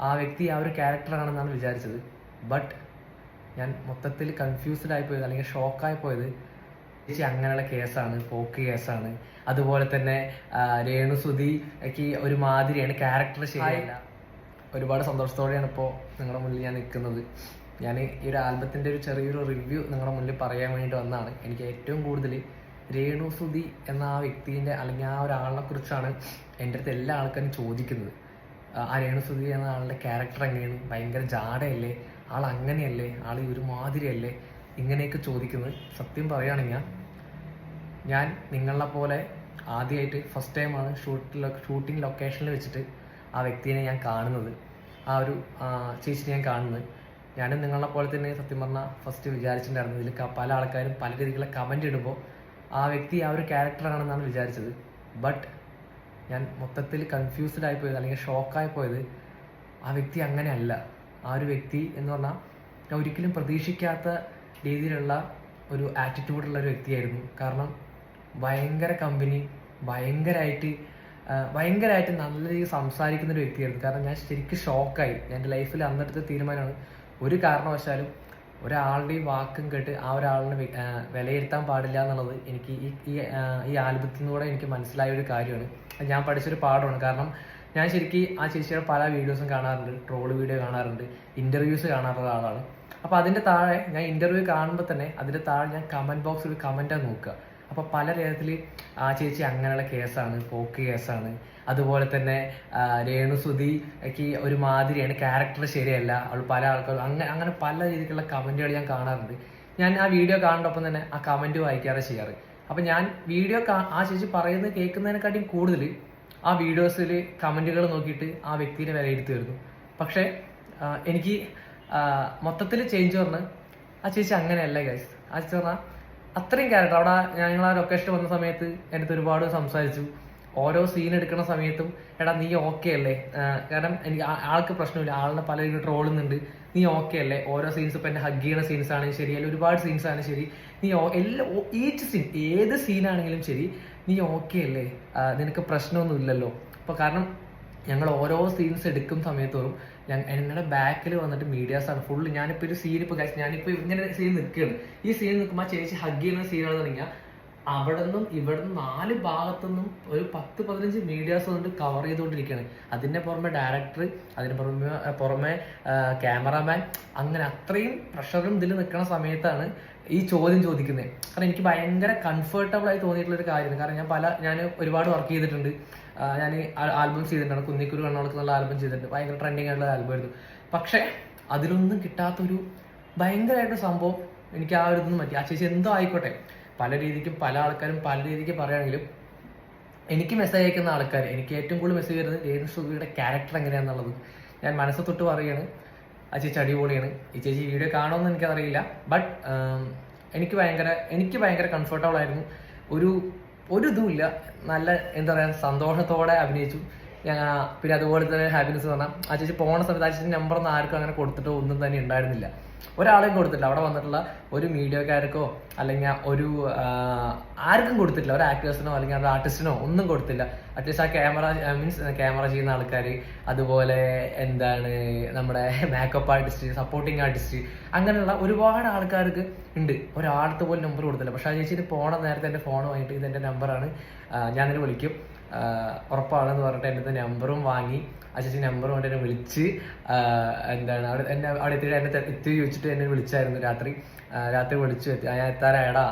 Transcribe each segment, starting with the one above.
ആ വ്യക്തി ആ ഒരു ക്യാരക്ടറാണെന്നാണ് വിചാരിച്ചത്. ബട്ട് ഞാൻ മൊത്തത്തിൽ കൺഫ്യൂസ്ഡ് ആയി പോയത് അല്ലെങ്കിൽ ഷോക്കായി പോയത് ചേച്ചി അങ്ങനെയുള്ള കേസാണ് പോക്ക് കേസാണ് അതുപോലെ തന്നെ ആ, രേണു സുധിക്ക് ഒരു മാതിരിയാണ് ക്യാരക്ടർ ശരിയല്ല ഒരുപാട് സന്തോഷത്തോടെയാണ് ഇപ്പോൾ നിങ്ങളുടെ മുന്നിൽ ഞാൻ നിൽക്കുന്നത്. ഞാൻ ഈ ഒരു ആൽബത്തിന്റെ ഒരു ചെറിയൊരു റിവ്യൂ നിങ്ങളുടെ മുന്നിൽ പറയാൻ വേണ്ടി വന്നതാണ്. എനിക്ക് ഏറ്റവും കൂടുതൽ രേണു സുധി എന്ന ആ വ്യക്തിന്റെ അല്ലെങ്കിൽ ആ ഒരാളിനെ കുറിച്ചാണ് എന്റെ അടുത്ത് എല്ലാ ആൾക്കാരും ചോദിക്കുന്നത്. സുധി എന്ന ആളുടെ ക്യാരക്ടർ എങ്ങനെയാണ്? ഭയങ്കര ജാടയല്ലേ? ആൾ അങ്ങനെയല്ലേ? ആൾ ഒരു മാതിരിയല്ലേ? ഇങ്ങനെയൊക്കെ ചോദിക്കുന്നത് സത്യം പറയുകയാണെങ്കിൽ ഞാൻ നിങ്ങളെ പോലെ ആദ്യമായിട്ട് ഫസ്റ്റ് ടൈമാണ് ഷൂട്ടിൽ ഷൂട്ടിംഗ് ലൊക്കേഷനിൽ വെച്ചിട്ട് ആ വ്യക്തിയെ ഞാൻ കാണുന്നത്. ആ ഒരു ചേച്ചിനെ ഞാൻ കാണുന്നത്. ഞാനും നിങ്ങളെ പോലെ തന്നെ സത്യം പറഞ്ഞാൽ ഫസ്റ്റ് വിചാരിച്ചിട്ടുണ്ടായിരുന്നു. ഇതിൽ പല ആൾക്കാരും പല രീതിയിലുള്ള കമന്റ് ഇടുമ്പോൾ ആ വ്യക്തി ആ ഒരു ക്യാരക്ടറാണെന്നാണ് വിചാരിച്ചത്. ബട്ട് ഞാൻ മൊത്തത്തിൽ കൺഫ്യൂസ്ഡ് ആയി പോയത് അല്ലെങ്കിൽ ഷോക്കായി പോയത് ആ വ്യക്തി അങ്ങനെയല്ല. ആ ഒരു വ്യക്തി എന്ന് പറഞ്ഞാൽ ഞാൻ ഒരിക്കലും പ്രതീക്ഷിക്കാത്ത രീതിയിലുള്ള ഒരു ആറ്റിറ്റ്യൂഡുള്ള ഒരു വ്യക്തിയായിരുന്നു. കാരണം ഭയങ്കര കമ്പനി ഭയങ്കരമായിട്ട് ഭയങ്കരമായിട്ട് നല്ല രീതിയിൽ സംസാരിക്കുന്ന ഒരു വ്യക്തിയായിരുന്നു. കാരണം ഞാൻ ശരിക്കും ഷോക്കായി എന്റെ ലൈഫിൽ അന്നെടുത്ത തീരുമാനമാണ് ഒരു കാരണവശാലും ഒരാളുടെയും വാക്കും കേട്ട് ആ ഒരാളിനെ വിലയിരുത്താൻ പാടില്ല എന്നുള്ളത് എനിക്ക് ഈ ഈ ആ, ഈ ആൽബത്തിൽ നിന്നുകൂടെ എനിക്ക് മനസ്സിലായ ഒരു കാര്യമാണ്. ഞാൻ പഠിച്ചൊരു പാഠമാണ്. കാരണം ഞാൻ ശരിക്കും ആ ചേച്ചിയുടെ പല വീഡിയോസും കാണാറുണ്ട്. ട്രോൾ വീഡിയോ കാണാറുണ്ട്. ഇന്റർവ്യൂസ് കാണാറുള്ള ആളാണ്. അപ്പോൾ അതിന്റെ താഴെ ഞാൻ ഇന്റർവ്യൂ കാണുമ്പോൾ തന്നെ അതിന്റെ താഴെ ഞാൻ കമന്റ് ബോക്സിൽ കമന്റ് നോക്കുക. അപ്പോൾ പല രേഖത്തിൽ ആ ചേച്ചി അങ്ങനെയുള്ള കേസാണ് പോക്ക് കേസാണ് അതുപോലെ തന്നെ രേണുസുതിക്ക് ഒരു മാതിരിയാണ് ക്യാരക്ടർ ശരിയല്ല. അവൾ പല ആൾക്കാരും അങ്ങനെ അങ്ങനെ പല രീതിക്കുള്ള കമന്റുകൾ ഞാൻ കാണാറുണ്ട്. ഞാൻ ആ വീഡിയോ കാണുന്നൊപ്പം തന്നെ ആ കമന്റ് വായിക്കാറ് ചെയ്യാറ്. അപ്പൊ ഞാൻ വീഡിയോ ആ ചേച്ചി പറയുന്നത് കേൾക്കുന്നതിനെക്കാട്ടിയും കൂടുതൽ ആ വീഡിയോസിൽ കമന്റുകൾ നോക്കിയിട്ട് ആ വ്യക്തിനെ വിലയിരുത്തി പക്ഷേ പക്ഷെ എനിക്ക് മൊത്തത്തിൽ ചേഞ്ച് പറഞ്ഞ് ആ ചേച്ചി അങ്ങനെയല്ല ഗൈസ് ആ ചേച്ചി പറഞ്ഞാൽ അത്രയും ക്യാരക്ടർ അവിടെ ഞങ്ങൾ ആ ലൊക്കേഷനിൽ വന്ന സമയത്ത് എന്റെ ഒരുപാട് സംസാരിച്ചു. ഓരോ സീൻ എടുക്കുന്ന സമയത്തും എടാ നീ ഓക്കെ അല്ലേ? കാരണം എനിക്ക് ആൾക്ക് പ്രശ്നമില്ല. ആളിനെ രീതിയിൽ ട്രോളുന്നുണ്ട് നീ ഓക്കെ അല്ലേ? ഓരോ സീൻസ് ഇപ്പം എന്നെ ഹഗ് ചെയ്യുന്ന സീൻസ് ആണെങ്കിലും ശരി അല്ലെങ്കിൽ ഒരുപാട് സീൻസ് ആണെങ്കിലും ശരി. നീ എല്ലാ ഈച്ച് സീൻ ഏത് സീനാണെങ്കിലും ശരി നീ ഓക്കെ അല്ലേ? നിനക്ക് പ്രശ്നമൊന്നും ഇല്ലല്ലോ. അപ്പോൾ കാരണം ഞങ്ങൾ ഓരോ സീൻസ് എടുക്കും സമയത്തോറും എന്നോട് ബാക്കിൽ വന്നിട്ട് മീഡിയാസ് ആണ്. ഫുള്ള് ഞാനിപ്പോൾ ഒരു സീൻ ഇപ്പോൾ ഞാനിപ്പോൾ ഇങ്ങനെ സീൻ നിൽക്കുകയാണ് ഈ സീൻ നിൽക്കുമ്പോൾ ചേച്ചി ഹഗ് ചെയ്യുന്ന സീനാണെന്ന് പറഞ്ഞാൽ അവിടെ നിന്നും ഇവിടെ നിന്നും നാല് ഭാഗത്തുനിന്നും ഒരു പത്ത് പതിനഞ്ച് മീഡിയാസ് വന്നിട്ട് കവർ ചെയ്തുകൊണ്ടിരിക്കുകയാണ്. അതിന്റെ പുറമെ ഡയറക്ടർ അതിന് പുറമെ പുറമെ ക്യാമറാമാൻ അങ്ങനെ അത്രയും പ്രഷറും ഇതിൽ നിൽക്കുന്ന സമയത്താണ് ഈ ചോദ്യം ചോദിക്കുന്നത്. കാരണം എനിക്ക് ഭയങ്കര കംഫർട്ടബിൾ ആയി തോന്നിയിട്ടുള്ള ഒരു കാര്യമാണ്. കാരണം ഞാൻ പല ഞാൻ ഒരുപാട് വർക്ക് ചെയ്തിട്ടുണ്ട്. ഞാൻ ആൽബം ചെയ്തിട്ടുണ്ട്. കുന്നിക്കുരു കണ്ണോളക്ക് നല്ല ആൽബം ചെയ്തിട്ടുണ്ട്. ഭയങ്കര ട്രെൻഡിങ് ആയിട്ടുള്ള ആൽബം ആയിരുന്നു. പക്ഷേ അതിലൊന്നും കിട്ടാത്തൊരു ഭയങ്കരമായിട്ട് സംഭവം എനിക്ക് ആ ഒരു ഇതൊന്നും പറ്റി. ആ ചേച്ചി എന്തോ ആയിക്കോട്ടെ. പല രീതിക്കും പല ആൾക്കാരും പല രീതിക്ക് പറയുകയാണെങ്കിലും എനിക്ക് മെസ്സേജ് അയക്കുന്ന ആൾക്കാർ എനിക്ക് ഏറ്റവും കൂടുതൽ മെസ്സേജ് വരുന്നത് രേണു സുഖിയുടെ ക്യാരക്ടർ എങ്ങനെയാണെന്നുള്ളത് ഞാൻ മനസ്സ് തൊട്ട് പറയുകയാണ് ആ ചേച്ചി അടിപൊളിയാണ്. ഈ ചേച്ചി വീഡിയോ കാണുമെന്ന് എനിക്കറിയില്ല ബട്ട് എനിക്ക് ഭയങ്കര എനിക്ക് ഭയങ്കര കംഫർട്ടബിൾ ആയിരുന്നു. ഒരു ഒരു ഇതുമില്ല. നല്ല എന്താ പറയുക സന്തോഷത്തോടെ അഭിനയിച്ചു. ഞാൻ പിന്നെ അതുപോലെ തന്നെ ഹാപ്പിനെസ് പറഞ്ഞാൽ ആ ചേച്ചി പോണ സമയത്ത് ആ ചേച്ചി നമ്പർ ഒന്നും ആർക്കും അങ്ങനെ കൊടുത്തിട്ടോ ഒന്നും തന്നെ ഉണ്ടായിരുന്നില്ല. ഒരാളെയും കൊടുത്തില്ല അവിടെ വന്നിട്ടുള്ള ഒരു മീഡിയക്കാർക്കോ അല്ലെങ്കിൽ ഒരു ആർക്കും കൊടുത്തിട്ടില്ല. ഒരു ആക്ടേഴ്സിനോ അല്ലെങ്കിൽ ഒരു ആർട്ടിസ്റ്റിനോ ഒന്നും കൊടുത്തില്ല. അറ്റ്ലീസ്റ്റ് ആ ക്യാമറ മീൻസ് ക്യാമറ ചെയ്യുന്ന ആൾക്കാർ അതുപോലെ എന്താണ് നമ്മുടെ മേക്കപ്പ് ആർട്ടിസ്റ്റ് സപ്പോർട്ടിങ് ആർട്ടിസ്റ്റ് അങ്ങനെയുള്ള ഒരുപാട് ആൾക്കാർക്ക് ഉണ്ട്. ഒരാൾക്ക് പോലും നമ്പർ കൊടുത്തില്ല. പക്ഷെ ആ ചേച്ചിന് പോണ നേരത്തെ എന്റെ ഫോൺ വാങ്ങിയിട്ട് ഇതെന്റെ നമ്പറാണ് ഞാനിത് വിളിക്കും. ഉറപ്പാണെന്ന് പറഞ്ഞിട്ട് എന്റെ നമ്പറും വാങ്ങി. ആ ചേച്ചി നമ്പർ കൊണ്ട് എന്നെ വിളിച്ച് എന്താണ് അവിടെ എന്നെ അവിടെ എത്തിയിട്ട് എന്നെ എത്തി ചോദിച്ചിട്ട് എന്നെ വിളിച്ചായിരുന്നു രാത്രി. രാത്രി വിളിച്ചു എത്തി. ഞാൻ എത്താറായടാ.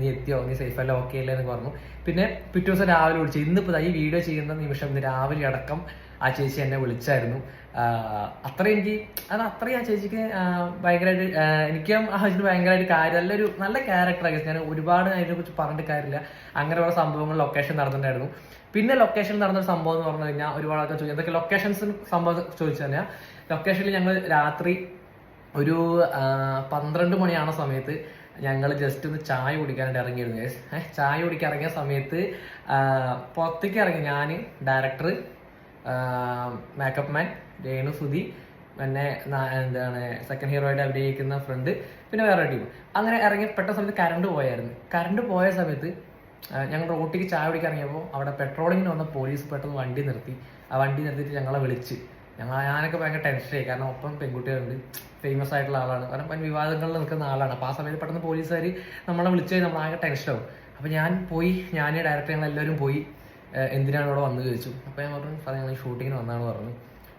നീ എത്തിയോ? നീ സേഫ് അല്ല? ഓക്കെ അല്ലേ? എന്ന് പറഞ്ഞു. പിന്നെ പിറ്റേ ദിവസം രാവിലെ വിളിച്ചു. ഇന്നിപ്പോൾ ഈ വീഡിയോ ചെയ്യുന്ന നിമിഷം ഇന്ന് രാവിലെ അടക്കം ആ ചേച്ചി എന്നെ വിളിച്ചായിരുന്നു. അത്ര എനിക്ക് അത് അത്രയും ആ ചേച്ചിക്ക് ഭയങ്കരമായിട്ട് എനിക്കും ആ ചേച്ചിക്ക് ഭയങ്കരമായിട്ട് കാര്യം. നല്ലൊരു നല്ല ക്യാരക്ടറൊക്കെ ഞാൻ ഒരുപാട് അതിനെ കുറിച്ച് പറഞ്ഞിട്ട് കാര്യമില്ല. അങ്ങനെയുള്ള സംഭവങ്ങൾ ലൊക്കേഷൻ നടന്നിട്ടുണ്ടായിരുന്നു. പിന്നെ ലൊക്കേഷൻ നടന്നൊരു സംഭവം എന്ന് പറഞ്ഞു കഴിഞ്ഞാൽ ഒരുപാട് ആൾക്കാർ ചോദിച്ചു. എന്തൊക്കെ ലൊക്കേഷൻസ് സംഭവം ചോദിച്ചു കഴിഞ്ഞാൽ ലൊക്കേഷനിൽ ഞങ്ങൾ രാത്രി ഒരു പന്ത്രണ്ട് മണിയാണ സമയത്ത് ഞങ്ങൾ ജസ്റ്റ് ഒന്ന് ചായ കുടിക്കാനായിട്ട് ഇറങ്ങിയിരുന്നു ചായ കുടിക്കാൻ ഇറങ്ങിയ സമയത്ത് പുറത്തേക്ക് ഇറങ്ങി ഞാൻ director makeup man Renu Sudhi പിന്നെ എന്താണ് സെക്കൻഡ് ഹീറോ ആയിട്ട് അഭിനയിക്കുന്ന ഫ്രണ്ട് പിന്നെ വേറെ ടീം അങ്ങനെ ഇറങ്ങി പെട്ട സമയത്ത് കറണ്ട് പോയായിരുന്നു. കറണ്ട് പോയ സമയത്ത് ഞങ്ങൾ റോട്ടിക്ക് ചായ കുടിക്കാൻ ഇറങ്ങിയപ്പോൾ അവിടെ പെട്രോളിങ്ങിന് വന്ന പോലീസ് പെട്ടെന്ന് വണ്ടി നിർത്തി. ആ വണ്ടി നിർത്തിയിട്ട് ഞങ്ങളെ വിളിച്ച്. ഞങ്ങൾ ഞാനൊക്കെ ഭയങ്കര ടെൻഷനായി കാരണം ഒപ്പം പെൺകുട്ടികളുണ്ട്. ഫേമസ് ആയിട്ടുള്ള ആളാണ്. കാരണം പല വിവാദങ്ങളിൽ നിൽക്കുന്ന ആളാണ്. അപ്പോൾ ആ സമയത്ത് പെട്ടെന്ന് പോലീസുകാർ നമ്മളെ വിളിച്ചു നമ്മൾ ആകെ ടെൻഷനാവും അപ്പോൾ ഞാൻ പോയി ഞാൻ ഡയറക്ടർ ഞങ്ങൾ എല്ലാവരും പോയി. എന്തിനാണ് ഇവിടെ വന്ന് ചോദിച്ചു. അപ്പോൾ ഞാൻ പറഞ്ഞു സാർ ഞങ്ങൾ ഷൂട്ടിങ്ങിന് വന്നാണ് പറഞ്ഞു.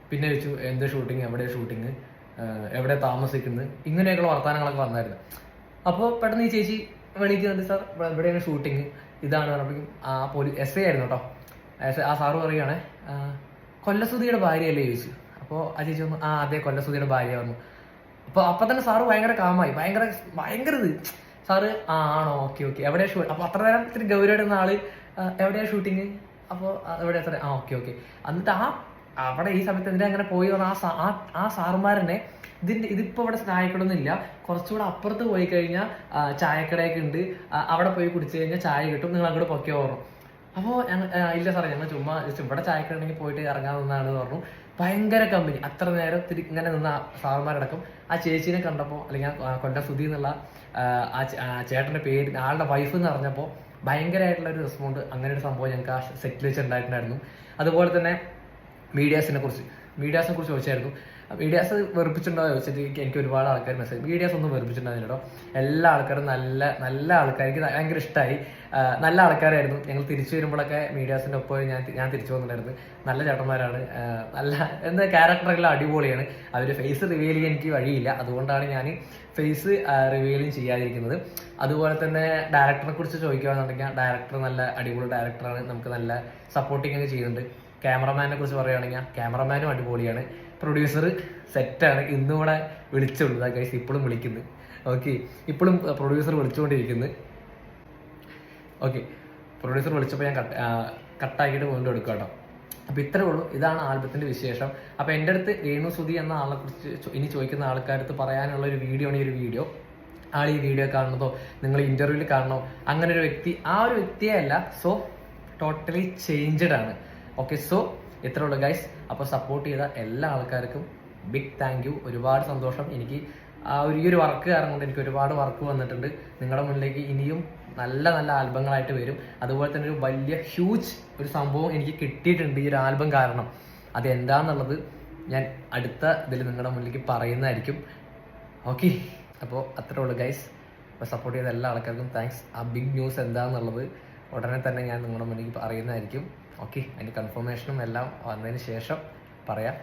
പിന്നെ ചോദിച്ചു എന്ത് ഷൂട്ടിങ് എവിടെ ഷൂട്ടിങ് എവിടെ താമസിക്കുന്നത്? ഇങ്ങനെയൊക്കെയുള്ള വർത്തമാനങ്ങളൊക്കെ വന്നായിരുന്നു. അപ്പോൾ പെട്ടെന്ന് ഈ ചേച്ചി വിളിക്കുന്നുണ്ട് സാർ എവിടെയാണ് ഷൂട്ടിങ് ഇതാണ് പറഞ്ഞപ്പോഴേക്കും ആ പോലീസ് എസ് ഐ ആയിരുന്നു കേട്ടോ. ആ സാറ് പറയുകയാണെ കൊല്ലസുതിയുടെ ഭാര്യയല്ലേ ചോദിച്ചു. അപ്പോൾ ആ ചേച്ചി വന്നു ആ അതെ കൊല്ലസുതിയുടെ ഭാര്യ വന്നു. അപ്പോൾ അപ്പം തന്നെ സാറ് ഭയങ്കര കാമായി. ഭയങ്കര ഭയങ്കര ഇത്. സാറ് ആ ആണോ? Okay okay. എവിടെയാ ഷൂട്ട് അപ്പോൾ അത്ര നേരം ഇത്തിരി ഗൗരവമായിട്ട് ആൾ ആ, എവിടെയാ ഷൂട്ടിങ്? അപ്പോൾ എവിടെ എത്ര ആ ഓക്കെ ഓക്കെ. എന്നിട്ട് ആ അവിടെ ഈ സമയത്ത് എന്തിനാ അങ്ങനെ പോയി വന്ന ആ ആ സാറുമാരനെ ഇതിന്റെ ഇതിപ്പോ ഇവിടെ ചായക്കടൊന്നുമില്ല കുറച്ചുകൂടെ അപ്പുറത്ത് പോയി കഴിഞ്ഞാൽ ചായക്കടയൊക്കെ ഉണ്ട്. അവിടെ പോയി കുടിച്ചു കഴിഞ്ഞാൽ ചായ കിട്ടും. നിങ്ങൾ അങ്ങോട്ട് പൊക്കെ പറഞ്ഞു അപ്പോൾ ഇല്ല സാറേ ഞങ്ങൾ ചുമ്മാ ജസ്റ്റ് ഇവിടെ ചായക്കടണെങ്കിൽ പോയിട്ട് ഇറങ്ങാവുന്നതാണ് പറഞ്ഞു. ഭയങ്കര കമ്പനി അത്ര നേരം തിരി ഇങ്ങനെ നിന്ന സാറന്മാരടക്കം ആ ചേച്ചീനെ കണ്ടപ്പോൾ അല്ലെങ്കിൽ ആ കൊണ്ട സുധി എന്നുള്ള ആ, ചേട്ടന്റെ പേര് ആളുടെ വൈഫ് എന്ന് പറഞ്ഞപ്പോൾ ഭയങ്കരമായിട്ടുള്ള ഒരു റെസ്പോണ്ട് അങ്ങനെ ഒരു സംഭവം ഞങ്ങൾക്ക് ആ സെറ്റിൽ വെച്ചിട്ടുണ്ടായിട്ടുണ്ടായിരുന്നു അതുപോലെ തന്നെ മീഡിയാസിനെ കുറിച്ച് മീഡിയാസിനെ കുറിച്ച് ചോദിച്ചായിരുന്നു. മീഡിയാസ് വെറുപ്പിച്ചിട്ടുണ്ടോ ചോദിച്ചിട്ട് എനിക്ക് ഒരുപാട് ആൾക്കാർ മെസ്സേജ് മീഡിയാസ് ഒന്നും വെറുപ്പിച്ചിട്ടുണ്ടോ കേട്ടോ. എല്ലാ ആൾക്കാരും നല്ല നല്ല ആൾക്കാർക്ക് ഭയങ്കര ഇഷ്ടമായി നല്ല ആൾക്കാരായിരുന്നു. ഞങ്ങൾ തിരിച്ചു വരുമ്പോഴൊക്കെ മീഡിയാസിന്റെ ഒപ്പം ഞാൻ ഞാൻ തിരിച്ചു വന്നിട്ടുണ്ടായിരുന്നു. നല്ല ചേട്ടന്മാരാണ്. നല്ല എന്താ ക്യാരക്ടറെല്ലാം അടിപൊളിയാണ്. അവർ ഫേസ് റിവീൽ ചെയ്യാൻ എനിക്ക് വഴിയില്ല. അതുകൊണ്ടാണ് ഞാൻ ഫേസ് റിവീലും ചെയ്യാതിരിക്കുന്നത്. അതുപോലെ തന്നെ ഡയറക്ടറെ കുറിച്ച് ചോദിക്കുകയാണെന്നുണ്ടെങ്കിൽ ഡയറക്ടർ നല്ല അടിപൊളി ഡയറക്ടറാണ് നമുക്ക് നല്ല സപ്പോർട്ടിങ് ഒക്കെ ചെയ്യുന്നുണ്ട്. ക്യാമറമാനെ കുറിച്ച് പറയുകയാണെങ്കിൽ ക്യാമറമാനും അടിപൊളിയാണ്. പ്രൊഡ്യൂസർ സെറ്റാണ് ഇന്നും കൂടെ വിളിച്ചുള്ളൂ. ഗൈസ് ഇപ്പോഴും വിളിക്കുന്നു. ഓക്കെ ഇപ്പോഴും പ്രൊഡ്യൂസർ വിളിച്ചുകൊണ്ടിരിക്കുന്നു. ഓക്കെ പ്രൊഡ്യൂസർ വിളിച്ചപ്പോൾ ഞാൻ കട്ട് കട്ടാക്കിയിട്ട് വീണ്ടും എടുക്കുക കേട്ടോ. അപ്പോൾ ഇത്രേ ഉള്ളൂ. ഇതാണ് ആൽബത്തിന്റെ വിശേഷം. അപ്പോൾ എന്റെ അടുത്ത് രേണു സുധി എന്ന ആളെ കുറിച്ച് ഇനി ചോദിക്കുന്ന ആൾക്കാരടുത്ത് പറയാനുള്ള ഒരു വീഡിയോ ആണ് ഈ ഒരു വീഡിയോ ആൾ ഈ വീഡിയോ കാണുന്നതോ നിങ്ങൾ ഇന്റർവ്യൂവിൽ കാണണോ അങ്ങനെ ഒരു വ്യക്തി ആ ഒരു വ്യക്തിയല്ല സോ ടോട്ടലി ചേഞ്ച്ഡ് ആണ്. ഓക്കെ സോ ഇത്രേ ഉള്ളൂ ഗൈസ് അപ്പോൾ സപ്പോർട്ട് ചെയ്ത എല്ലാ ആൾക്കാർക്കും ബിഗ് താങ്ക് യു ഒരുപാട് സന്തോഷം. എനിക്ക് ആ ഒരു ഈ ഒരു വർക്ക് കാരണം കൊണ്ട് എനിക്ക് ഒരുപാട് വർക്ക് വന്നിട്ടുണ്ട്. നിങ്ങളുടെ മുന്നിലേക്ക് ഇനിയും നല്ല നല്ല ആൽബങ്ങളായിട്ട് വരും. അതുപോലെ തന്നെ ഒരു വലിയ ഹ്യൂജ് ഒരു സംഭവം എനിക്ക് കിട്ടിയിട്ടുണ്ട് ഈ ഒരു ആൽബം കാരണം. അത് എന്താണെന്നുള്ളത് ഞാൻ അടുത്ത ഇതിൽ നിങ്ങളുടെ മുന്നിലേക്ക് പറയുന്നതായിരിക്കും. ഓക്കെ അപ്പോൾ അത്രേ ഉള്ളൂ ഗൈസ് അപ്പോൾ സപ്പോർട്ട് ചെയ്ത എല്ലാ ആൾക്കാർക്കും താങ്ക്സ് ആ ബിഗ് ന്യൂസ് എന്താണെന്നുള്ളത് ഉടനെ തന്നെ ഞാൻ നിങ്ങളുടെ മുന്നിലേക്ക് പറയുന്നതായിരിക്കും. ഓക്കെ അതിന്റെ കൺഫർമേഷനും എല്ലാം വന്നതിന് ശേഷം പറയാം.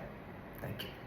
താങ്ക്